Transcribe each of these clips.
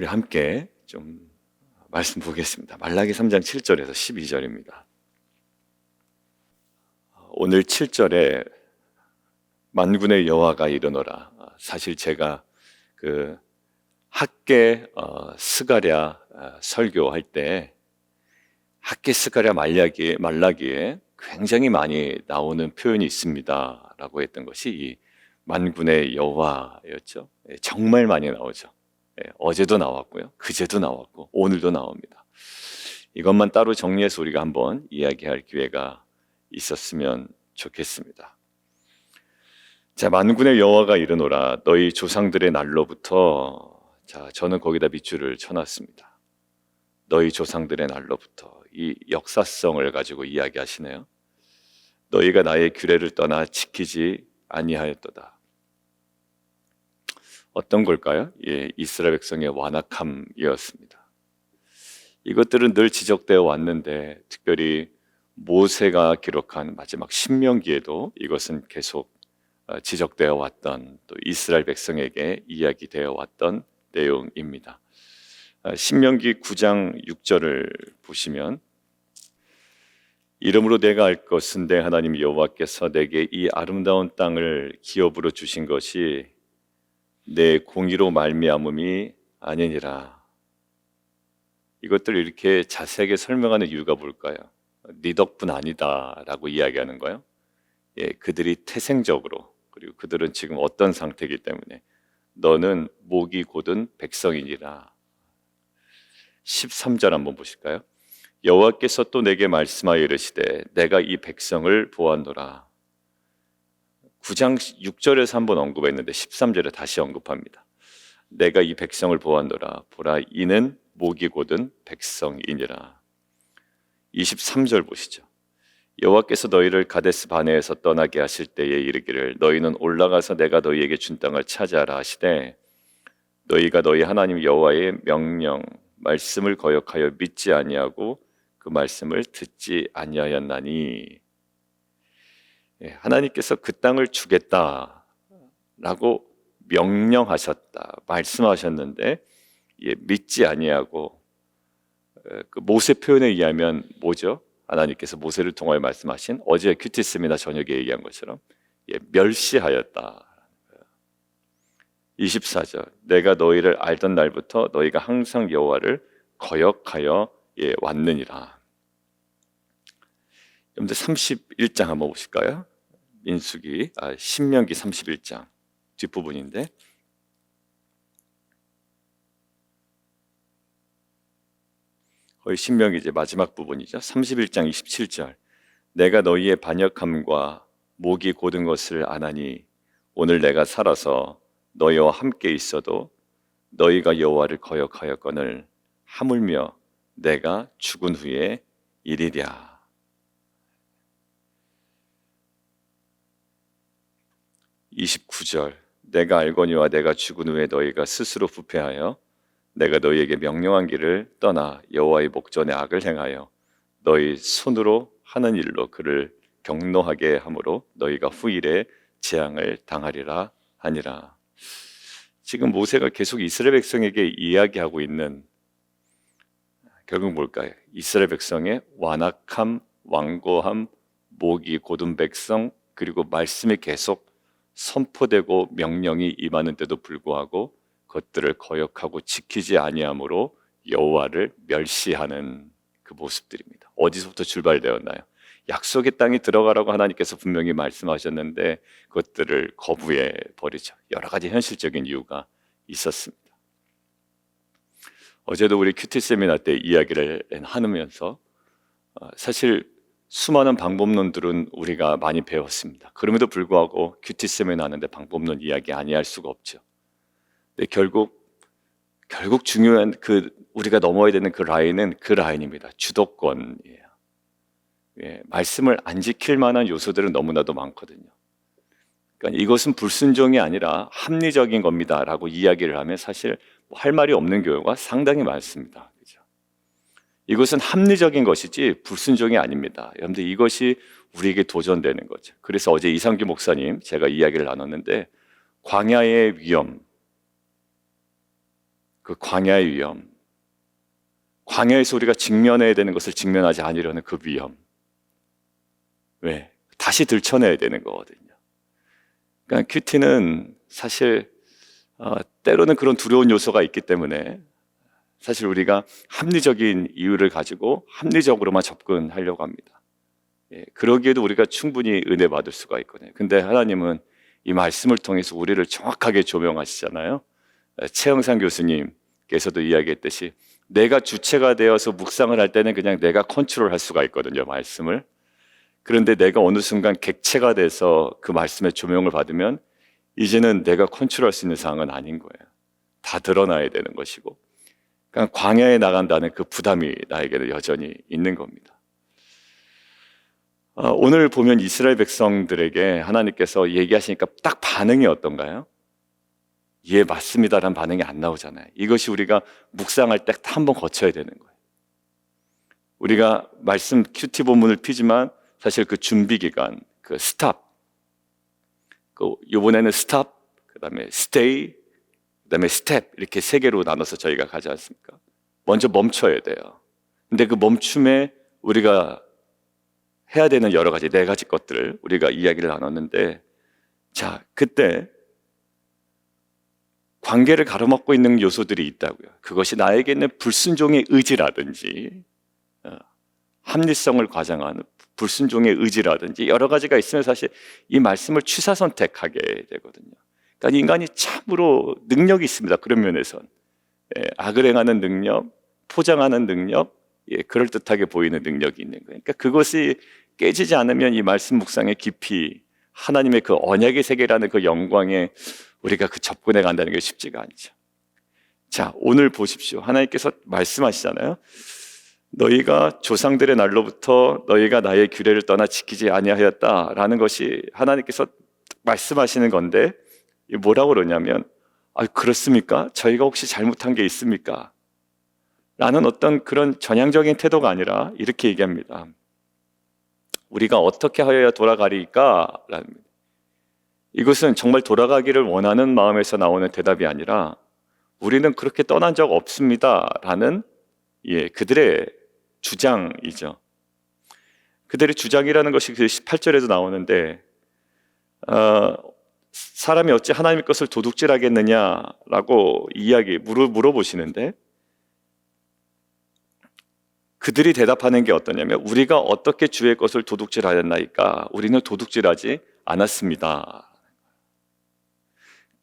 우리 함께 좀 말씀 보겠습니다. 말라기 3장 7절에서 12절입니다. 오늘 7절에 만군의 여호와가 이르노라. 사실 제가 그 학계 어, 스가랴 어, 설교할 때 학계 스가랴 말라기에 말라기에 굉장히 많이 나오는 표현이 있습니다라고 했던 것이 이 만군의 여호와였죠. 예, 정말 많이 나오죠. 예, 어제도 나왔고요. 그제도 나왔고 오늘도 나옵니다. 이것만 따로 정리해서 우리가 한번 이야기할 기회가 있었으면 좋겠습니다. 자, 만군의 여호와가 이르노라 너희 조상들의 날로부터 자, 저는 거기다 밑줄을 쳐놨습니다. 너희 조상들의 날로부터 이 역사성을 가지고 이야기하시네요. 너희가 나의 규례를 떠나 지키지 아니하였도다. 어떤 걸까요? 예, 이스라엘 백성의 완악함이었습니다. 이것들은 늘 지적되어 왔는데 특별히 모세가 기록한 마지막 신명기에도 이것은 계속 어, 지적되어 왔던 또 이스라엘 백성에게 이야기되어 왔던 내용입니다. 어, 신명기 9장 6절을 보시면 이름으로 내가 알 것은 내 하나님 여호와께서 내게 이 아름다운 땅을 기업으로 주신 것이 내 공의로 말미암음이 아니니라. 이것들을 이렇게 자세하게 설명하는 이유가 뭘까요? 네 덕분 아니다라고 이야기하는 거예요. 예, 그들이 태생적으로 그리고 그들은 지금 어떤 상태이기 때문에 너는 목이 곧은 백성이니라. 13절 한번 보실까요? 여호와께서 또 내게 말씀하여 이르시되 내가 이 백성을 보았노라. 9장 6절에서 한번 언급했는데 13절에 다시 언급합니다. 내가 이 백성을 보았노라. 보라 이는 목이 곧은 백성이니라. 23절 보시죠. 여호와께서 너희를 가데스 바네에서 떠나게 하실 때에 이르기를 너희는 올라가서 내가 너희에게 준 땅을 차지하라 하시되 너희가 너희 하나님 여호와의 명령 말씀을 거역하여 믿지 아니하고 그 말씀을 듣지 아니하였나니 예, 하나님께서 그 땅을 주겠다라고 명령하셨다 말씀하셨는데 예, 믿지 아니하고 그 모세 표현에 의하면 뭐죠? 하나님께서 모세를 통하여 말씀하신 어제 큐티스미나 저녁에 얘기한 것처럼 예, 멸시하였다. 24절 내가 너희를 알던 날부터 너희가 항상 여호와를 거역하여 예, 왔느니라. 여러분들 31장 한번 보실까요? 민수기 아, 신명기 31장 뒷부분인데 거의 신명기 이제 마지막 부분이죠. 31장 27절. 내가 너희의 반역함과 목이 고든 것을 아나니 오늘 내가 살아서 너희와 함께 있어도 너희가 여호와를 거역하였거늘 하물며 내가 죽은 후에 이리랴. (29절) 내가 알거니와 내가 죽은 후에 너희가 스스로 부패하여 내가 너희에게 명령한 길을 떠나 여호와의 목전에 악을 행하여 너희 손으로 하는 일로 그를 경노하게 함으로 너희가 후일에 재앙을 당하리라 하니라. 지금 모세가 계속 이스라엘 백성에게 이야기하고 있는 결국 뭘까요? 이스라엘 백성의 완악함, 완고함, 목이 고든 백성 그리고 말씀이 계속 선포되고 명령이 임하는데도 불구하고 것들을 거역하고 지키지 아니함으로 여호와를 멸시하는 그 모습들입니다. 어디서부터 출발되었나요? 약속의 땅에 들어가라고 하나님께서 분명히 말씀하셨는데 그것들을 거부해 버리죠. 여러 가지 현실적인 이유가 있었습니다. 어제도 우리 큐티 세미나 때 이야기를 하면서 어, 사실 수많은 방법론들은 우리가 많이 배웠습니다. 그럼에도 불구하고 큐티 세미나 하는데 방법론 이야기 아니할 수가 없죠. 근데 결국 결국 중요한 그 우리가 넘어야 되는 그 라인은 그 라인입니다. 주도권이에요. 예, 말씀을 안 지킬 만한 요소들은 너무나도 많거든요. 그러니까 이것은 불순종이 아니라 합리적인 겁니다라고 이야기를 하면 사실 뭐할 말이 없는 경우가 상당히 많습니다. 이것은 합리적인 것이지 불순종이 아닙니다. 여러분들 이것이 우리에게 도전되는 거죠. 그래서 어제 이상규 목사님 제가 이야기를 나눴는데 광야의 위험 그 광야의 위험, 광야에서 우리가 직면해야 되는 것을 직면하지 않으려는 그 위험. 왜? 다시 들춰내야 되는 거거든요. 그러니까 큐티는 사실 어, 때로는 그런 두려운 요소가 있기 때문에 사실 우리가 합리적인 이유를 가지고 합리적으로만 접근하려고 합니다. 예, 그러기에도 우리가 충분히 은혜 받을 수가 있거든요. 근데 하나님은 이 말씀을 통해서 우리를 정확하게 조명하시잖아요. 예, 최영상 교수님께서도 이야기했듯이 내가 주체가 되어서 묵상을 할 때는 그냥 내가 컨트롤 할 수가 있거든요, 말씀을. 그런데 내가 어느 순간 객체가 돼서 그 말씀의 조명을 받으면 이제는 내가 컨트롤 할 수 있는 상황은 아닌 거예요. 다 드러나야 되는 것이고. 그러니까 광야에 나간다는 그 부담이 나에게는 여전히 있는 겁니다. 어, 오늘 보면 이스라엘 백성들에게 하나님께서 얘기하시니까 딱 반응이 어떤가요? 예, 맞습니다라는 반응이 안 나오잖아요. 이것이 우리가 묵상할 때 한 번 거쳐야 되는 거예요. 우리가 말씀 큐티 본문을 피지만 사실 그 준비 기간, 그 스탑, 그 이번에는 스탑, 그다음에 스테이, 그다음에 스텝 이렇게 세 개로 나눠서 저희가 가지 않습니까? 먼저 멈춰야 돼요. 근데 그 멈춤에 우리가 해야 되는 여러 가지 네 가지 것들을 우리가 이야기를 나눴는데 자 그때 관계를 가로막고 있는 요소들이 있다고요. 그것이 나에게 있는 불순종의 의지라든지 어, 합리성을 과장하는 불순종의 의지라든지 여러 가지가 있으면 사실 이 말씀을 취사 선택하게 되거든요. 그러니까 인간이 참으로 능력이 있습니다. 그런 면에선 예, 악을 행하는 능력, 포장하는 능력, 예, 그럴 듯하게 보이는 능력이 있는 거예요. 그러니까 그것이 깨지지 않으면 이 말씀 묵상의 깊이 하나님의 그 언약의 세계라는 그 영광에 우리가 그 접근해 간다는 게 쉽지가 않죠. 자, 오늘 보십시오. 하나님께서 말씀하시잖아요. 너희가 조상들의 날로부터 너희가 나의 규례를 떠나 지키지 아니하였다라는 것이 하나님께서 말씀하시는 건데 뭐라고 그러냐면 아 그렇습니까? 저희가 혹시 잘못한 게 있습니까? 라는 어떤 그런 전향적인 태도가 아니라 이렇게 얘기합니다. 우리가 어떻게 하여야 돌아가리까? 라는 이것은 정말 돌아가기를 원하는 마음에서 나오는 대답이 아니라 우리는 그렇게 떠난 적 없습니다. 라는 예, 그들의 주장이죠. 그들의 주장이라는 것이 그 18절에도 나오는데 어, 사람이 어찌 하나님의 것을 도둑질하겠느냐라고 이야기 물어 물어 보시는데 그들이 대답하는 게 어떠냐면 우리가 어떻게 주의 것을 도둑질하였나이까 우리는 도둑질하지 않았습니다.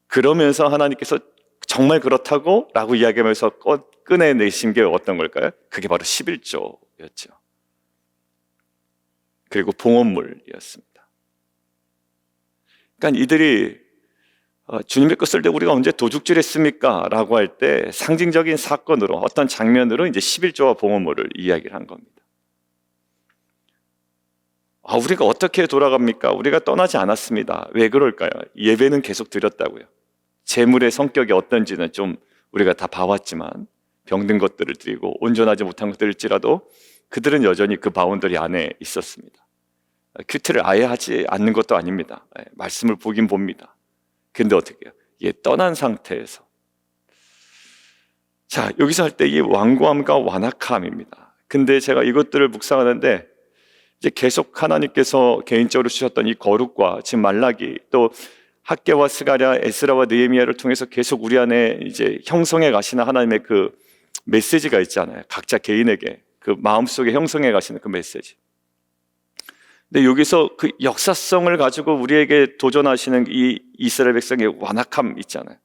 그러면서 하나님께서 정말 그렇다고 라고 이야기하면서 꺼내내신 게 어떤 걸까요? 그게 바로 11조였죠. 그리고 봉헌물이었습니다. 그러니까 이들이 어, 주님의 것을 때 우리가 언제 도둑질했습니까? 라고 할 때 상징적인 사건으로 어떤 장면으로 이제 11조와 봉헌물을 이야기를 한 겁니다. 아, 우리가 어떻게 돌아갑니까? 우리가 떠나지 않았습니다. 왜 그럴까요? 예배는 계속 드렸다고요. 재물의 성격이 어떤지는 좀 우리가 다 봐왔지만 병든 것들을 드리고 온전하지 못한 것들일지라도 그들은 여전히 그 바운더리 안에 있었습니다. 큐티를 아예 하지 않는 것도 아닙니다. 예, 말씀을 보긴 봅니다. 근데 어떻게 해요? 예, 떠난 상태에서. 자, 여기서 할 때 이 완고함과 완악함입니다. 근데 제가 이것들을 묵상하는데 이제 계속 하나님께서 개인적으로 주셨던 이 거룩과 지금 말라기 또 학계와 스가랴, 에스라와 느헤미야를 통해서 계속 우리 안에 이제 형성해 가시는 하나님의 그 메시지가 있잖아요. 각자 개인에게 그 마음속에 형성해 가시는 그 메시지. 근데 여기서 그 역사성을 가지고 우리에게 도전하시는 이 이스라엘 백성의 완악함 있잖아요.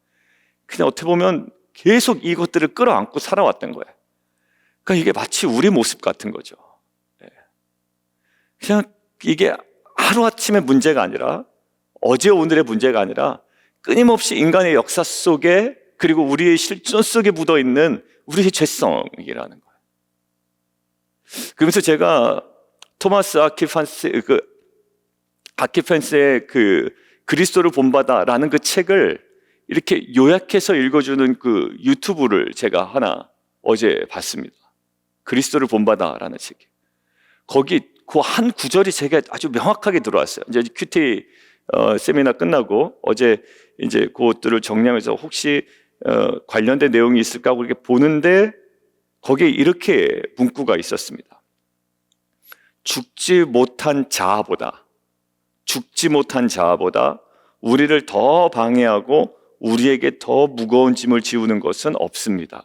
그냥 어떻게 보면 계속 이것들을 끌어안고 살아왔던 거예요. 그러니까 이게 마치 우리 모습 같은 거죠. 네. 그냥 이게 하루아침의 문제가 아니라 어제 오늘의 문제가 아니라 끊임없이 인간의 역사 속에 그리고 우리의 실존 속에 묻어 있는 우리의 죄성이라는 거예요. 그러면서 제가 토마스 아키판스 그 아키펜스의 그 그리스도를 본받아라는 그 책을 이렇게 요약해서 읽어주는 그 유튜브를 제가 하나 어제 봤습니다. 그리스도를 본받아라는 책. 거기 그 한 구절이 제게 아주 명확하게 들어왔어요. 이제 큐티 어, 세미나 끝나고 어제 이제 그것들을 정리하면서 혹시 어, 관련된 내용이 있을까 하고 이렇게 보는데 거기에 이렇게 문구가 있었습니다. 죽지 못한 자아보다 죽지 못한 자아보다 우리를 더 방해하고 우리에게 더 무거운 짐을 지우는 것은 없습니다.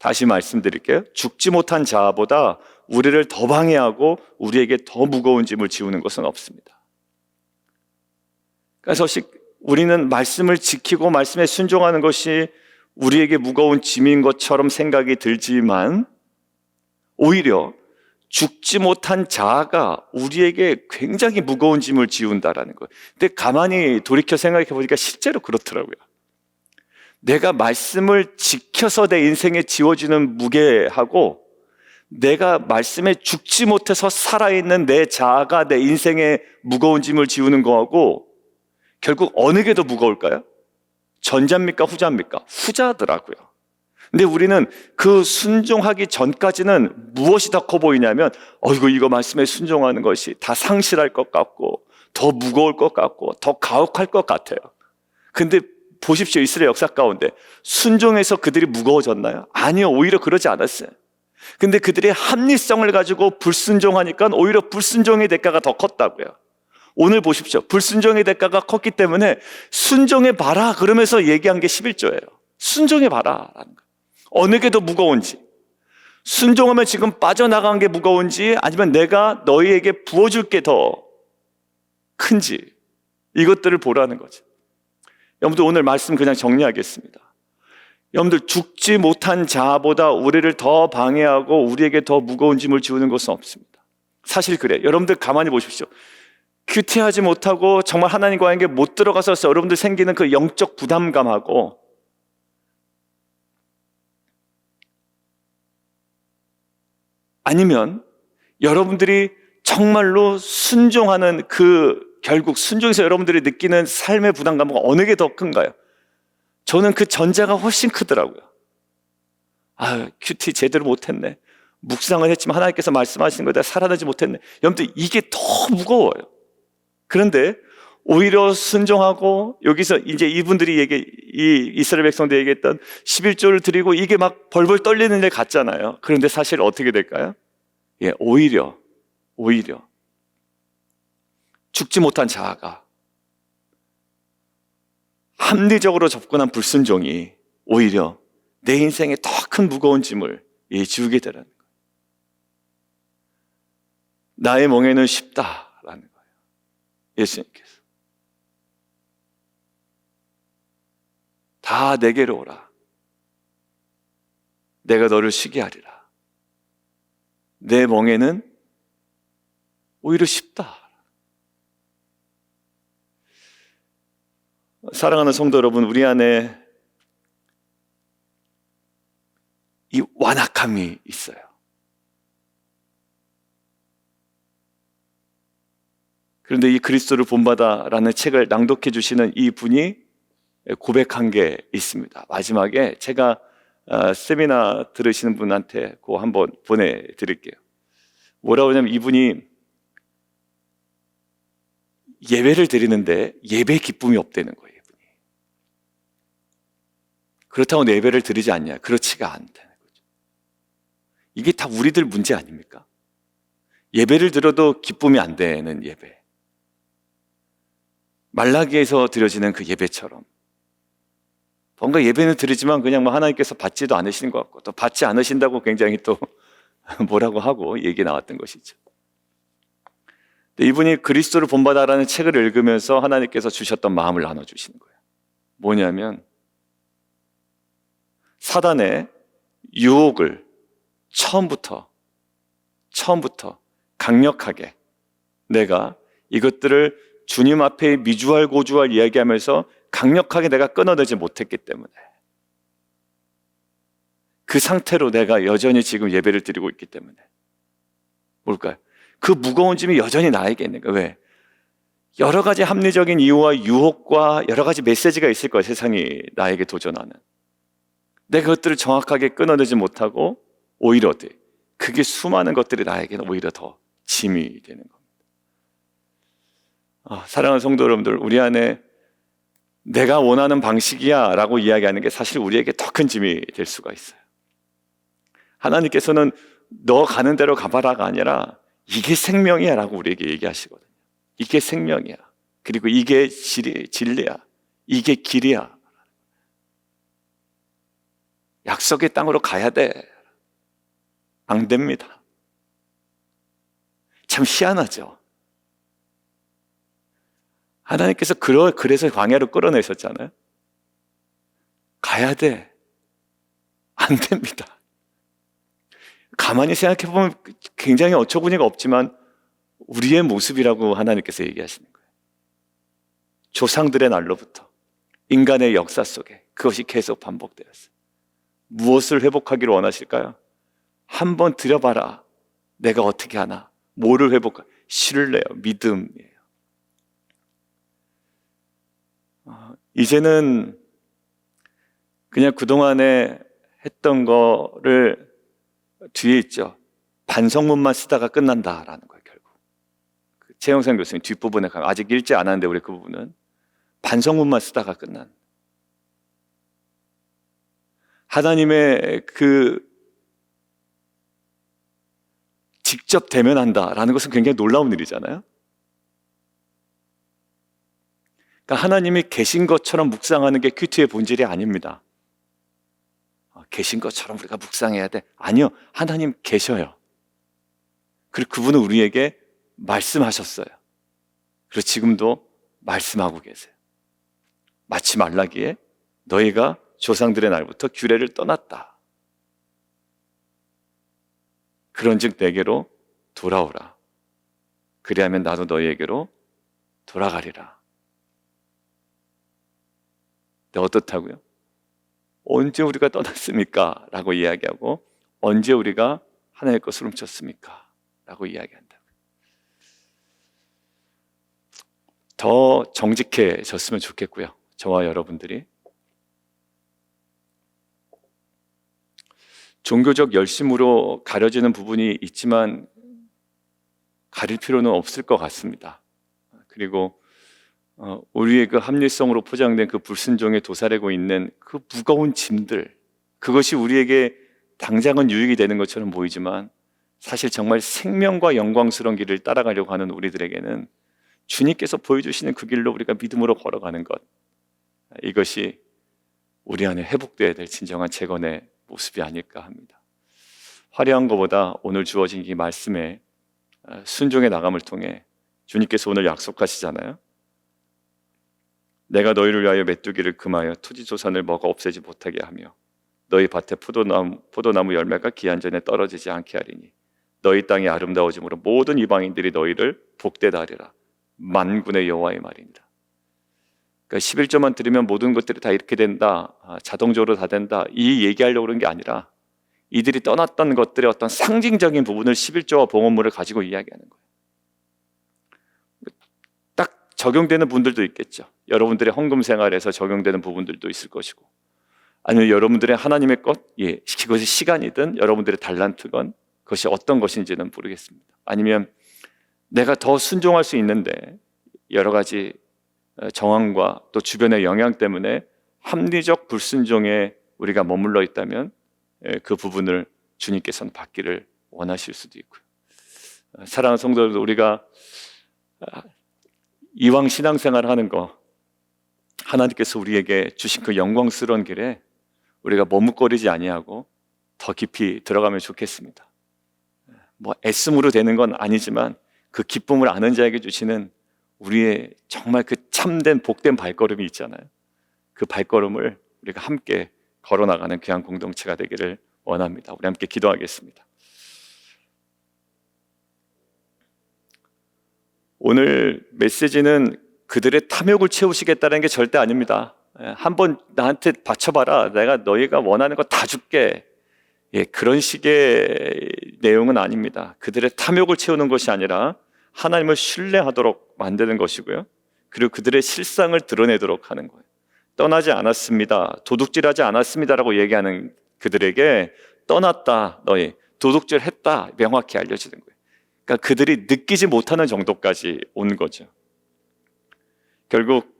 다시 말씀드릴게요. 죽지 못한 자아보다 우리를 더 방해하고 우리에게 더 무거운 짐을 지우는 것은 없습니다. 그래서 우리는 말씀을 지키고 말씀에 순종하는 것이 우리에게 무거운 짐인 것처럼 생각이 들지만 오히려 죽지 못한 자아가 우리에게 굉장히 무거운 짐을 지운다라는 거예요. 근데 가만히 돌이켜 생각해 보니까 실제로 그렇더라고요. 내가 말씀을 지켜서 내 인생에 지워지는 무게하고 내가 말씀에 죽지 못해서 살아있는 내 자아가 내 인생에 무거운 짐을 지우는 거하고 결국 어느 게 더 무거울까요? 전자입니까? 후자입니까? 후자더라고요. 근데 우리는 그 순종하기 전까지는 무엇이 더 커 보이냐면, 어이구, 이거 말씀에 순종하는 것이 다 상실할 것 같고, 더 무거울 것 같고, 더 가혹할 것 같아요. 근데 보십시오. 이스라엘 역사 가운데. 순종해서 그들이 무거워졌나요? 아니요. 오히려 그러지 않았어요. 근데 그들의 합리성을 가지고 불순종하니까 오히려 불순종의 대가가 더 컸다고요. 오늘 보십시오. 불순종의 대가가 컸기 때문에 순종해 봐라 그러면서 얘기한 게 11조예요. 순종해 봐라 라는 거. 어느 게 더 무거운지. 순종하면 지금 빠져나간 게 무거운지 아니면 내가 너희에게 부어줄 게 더 큰지 이것들을 보라는 거죠. 여러분들 오늘 말씀 그냥 정리하겠습니다. 여러분들 죽지 못한 자보다 우리를 더 방해하고 우리에게 더 무거운 짐을 지우는 것은 없습니다. 사실 그래. 여러분들 가만히 보십시오. 큐티하지 못하고 정말 하나님과 관계 못 들어가서 여러분들 생기는 그 영적 부담감하고 아니면 여러분들이 정말로 순종하는 그 결국 순종해서 여러분들이 느끼는 삶의 부담감은 어느 게 더 큰가요? 저는 그 전자가 훨씬 크더라고요. 아, 큐티 제대로 못했네. 묵상을 했지만 하나님께서 말씀하시는 거에 살아나지 못했네. 여러분들 이게 더 무거워요. 그런데 오히려 순종하고 여기서 이제 이분들이 얘기 이 이스라엘 백성들 얘기했던 11조를 드리고 이게 막 벌벌 떨리는 일 같잖아요. 그런데 사실 어떻게 될까요? 예, 오히려 오히려 죽지 못한 자아가 합리적으로 접근한 불순종이 오히려 내 인생에 더 큰 무거운 짐을 지우게 되는 거예요. 나의 멍에는 쉽다라는 거예요. 예수님께서. 다 내게로 오라. 내가 너를 쉬게 하리라. 내 멍에는 오히려 쉽다. 사랑하는 성도 여러분, 우리 안에 이 완악함이 있어요. 그런데 이 그리스도를 본받아라는 책을 낭독해 주시는 이 분이 고백한 게 있습니다. 마지막에 제가 아, 세미나 들으시는 분한테 그 한번 보내드릴게요. 뭐라고 하냐면 이분이 예배를 드리는데 예배 기쁨이 없다는 거예요. 그렇다고 내 예배를 드리지 않냐? 그렇지가 않다는 거죠. 이게 다 우리들 문제 아닙니까? 예배를 들어도 기쁨이 안 되는 예배. 말라기에서 드려지는 그 예배처럼. 뭔가 예배는 드리지만 그냥 뭐 하나님께서 받지도 않으시는 것 같고 또 받지 않으신다고 굉장히 또 뭐라고 하고 얘기 나왔던 것이죠. 이분이 그리스도를 본받아라는 책을 읽으면서 하나님께서 주셨던 마음을 나눠주시는 거예요. 뭐냐면 사단의 유혹을 처음부터, 처음부터 강력하게 내가 이것들을 주님 앞에 미주알 고주알 이야기하면서 강력하게 내가 끊어내지 못했기 때문에 그 상태로 내가 여전히 지금 예배를 드리고 있기 때문에 뭘까요? 그 무거운 짐이 여전히 나에게 있는 거예요. 왜? 여러 가지 합리적인 이유와 유혹과 여러 가지 메시지가 있을 거예요. 세상이 나에게 도전하는. 내가 그것들을 정확하게 끊어내지 못하고 오히려 어때? 그게 수많은 것들이 나에게는 오히려 더 짐이 되는 겁니다. 아, 사랑하는 성도 여러분들, 우리 안에 내가 원하는 방식이야 라고 이야기하는 게 사실 우리에게 더 큰 짐이 될 수가 있어요. 하나님께서는 너 가는 대로 가봐라가 아니라 이게 생명이야 라고 우리에게 얘기하시거든요. 이게 생명이야. 그리고 이게 진리, 진리야. 이게 길이야. 약속의 땅으로 가야 돼. 안 됩니다. 참 희한하죠. 하나님께서 그러, 그래서 광야로 끌어내셨잖아요. 가야 돼. 안 됩니다. 가만히 생각해 보면 굉장히 어처구니가 없지만 우리의 모습이라고 하나님께서 얘기하시는 거예요. 조상들의 날로부터 인간의 역사 속에 그것이 계속 반복되었어요. 무엇을 회복하기를 원하실까요? 한번 들여봐라. 내가 어떻게 하나? 뭐를 회복하? 신뢰요, 믿음 이제는 그냥 그동안에 했던 거를 뒤에 있죠. 반성문만 쓰다가 끝난다라는 거예요, 결국. 그 최영선 교수님 뒷부분에 가면 아직 읽지 않았는데 우리 그 부분은 반성문만 쓰다가 끝난. 하나님의 그 직접 대면한다라는 것은 굉장히 놀라운 일이잖아요. 그러니까 하나님이 계신 것처럼 묵상하는 게 큐티의 본질이 아닙니다. 어, 계신 것처럼 우리가 묵상해야 돼. 아니요. 하나님 계셔요. 그리고 그분은 우리에게 말씀하셨어요. 그리고 지금도 말씀하고 계세요. 마치 말라기에 너희가 조상들의 날부터 규례를 떠났다. 그런즉 내게로 돌아오라. 그리하면 나도 너희에게로 돌아가리라. 근데 어떻다고요? 언제 우리가 떠났습니까? 라고 이야기하고 언제 우리가 하나님의 것을 훔쳤습니까? 라고 이야기한다고. 더 정직해졌으면 좋겠고요. 저와 여러분들이. 종교적 열심으로 가려지는 부분이 있지만 가릴 필요는 없을 것 같습니다. 그리고 어, 우리의 그 합리성으로 포장된 그 불순종에 도사리고 있는 그 무거운 짐들, 그것이 우리에게 당장은 유익이 되는 것처럼 보이지만 사실 정말 생명과 영광스러운 길을 따라가려고 하는 우리들에게는 주님께서 보여주시는 그 길로 우리가 믿음으로 걸어가는 것, 이것이 우리 안에 회복되어야 될 진정한 재건의 모습이 아닐까 합니다. 화려한 것보다 오늘 주어진 이 말씀에 어, 순종의 나감을 통해 주님께서 오늘 약속하시잖아요. 내가 너희를 위하여 메뚜기를 금하여 토지 조산을 먹어 없애지 못하게 하며 너희 밭에 포도나무, 포도나무 열매가 기한 전에 떨어지지 않게 하리니 너희 땅이 아름다워짐으로 모든 이방인들이 너희를 복되다 하리라 만군의 여호와의 말입니다. 그러니까 11조만 들으면 모든 것들이 다 이렇게 된다, 아, 자동적으로 다 된다 이 얘기하려고 그런 게 아니라 이들이 떠났던 것들의 어떤 상징적인 부분을 11조와 봉헌물을 가지고 이야기하는 거예요. 딱 적용되는 분들도 있겠죠. 여러분들의 헌금 생활에서 적용되는 부분들도 있을 것이고 아니면 여러분들의 하나님의 것, 예, 그것이 시간이든 여러분들의 달란트건 그것이 어떤 것인지는 모르겠습니다. 아니면 내가 더 순종할 수 있는데 여러 가지 어, 정황과 또 주변의 영향 때문에 합리적 불순종에 우리가 머물러 있다면 예, 그 부분을 주님께서는 받기를 원하실 수도 있고요. 어, 사랑하는 성도들 우리가 아, 이왕 신앙생활 하는 거 하나님께서 우리에게 주신 그 영광스러운 길에 우리가 머뭇거리지 아니하고 더 깊이 들어가면 좋겠습니다. 뭐 애씀으로 되는 건 아니지만 그 기쁨을 아는 자에게 주시는 우리의 정말 그 참된 복된 발걸음이 있잖아요. 그 발걸음을 우리가 함께 걸어 나가는 귀한 공동체가 되기를 원합니다. 우리 함께 기도하겠습니다. 오늘 메시지는 그들의 탐욕을 채우시겠다는 게 절대 아닙니다. 예, 한번 나한테 바쳐봐라. 내가 너희가 원하는 거 다 줄게. 예, 그런 식의 내용은 아닙니다. 그들의 탐욕을 채우는 것이 아니라 하나님을 신뢰하도록 만드는 것이고요. 그리고 그들의 실상을 드러내도록 하는 거예요. 떠나지 않았습니다. 도둑질하지 않았습니다라고 얘기하는 그들에게 떠났다. 너희 도둑질 했다. 명확히 알려지는 거예요. 그러니까 그들이 느끼지 못하는 정도까지 온 거죠. 결국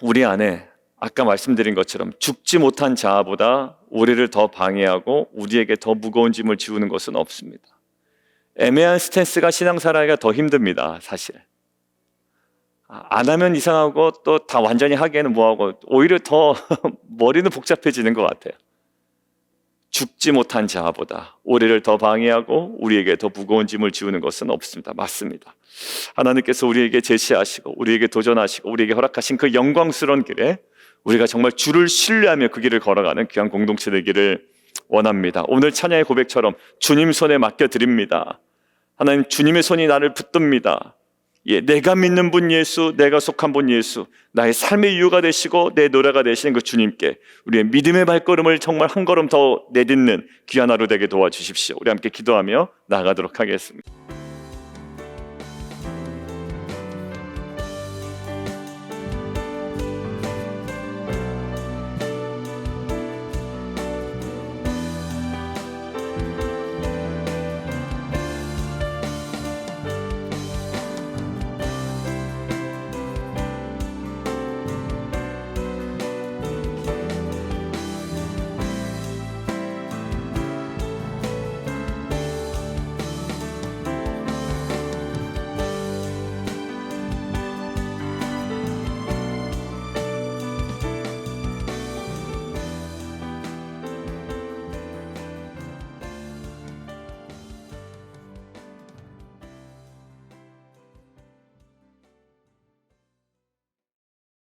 우리 안에 아까 말씀드린 것처럼 죽지 못한 자아보다 우리를 더 방해하고 우리에게 더 무거운 짐을 지우는 것은 없습니다. 애매한 스탠스가 신앙생활하기가 더 힘듭니다, 사실. 아, 안 하면 이상하고 또 다 완전히 하기에는 뭐하고 오히려 더 머리는 복잡해지는 것 같아요. 죽지 못한 자아보다 우리를 더 방해하고 우리에게 더 무거운 짐을 지우는 것은 없습니다. 맞습니다. 하나님께서 우리에게 제시하시고 우리에게 도전하시고 우리에게 허락하신 그 영광스러운 길에 우리가 정말 주를 신뢰하며 그 길을 걸어가는 귀한 공동체 되기를 원합니다. 오늘 찬양의 고백처럼 주님 손에 맡겨 드립니다. 하나님 주님의 손이 나를 붙듭니다. 예, 내가 믿는 분 예수, 내가 속한 분 예수, 나의 삶의 이유가 되시고 내 노래가 되시는 그 주님께 우리의 믿음의 발걸음을 정말 한 걸음 더 내딛는 귀한 하루 되게 도와주십시오. 우리 함께 기도하며 나아가도록 하겠습니다.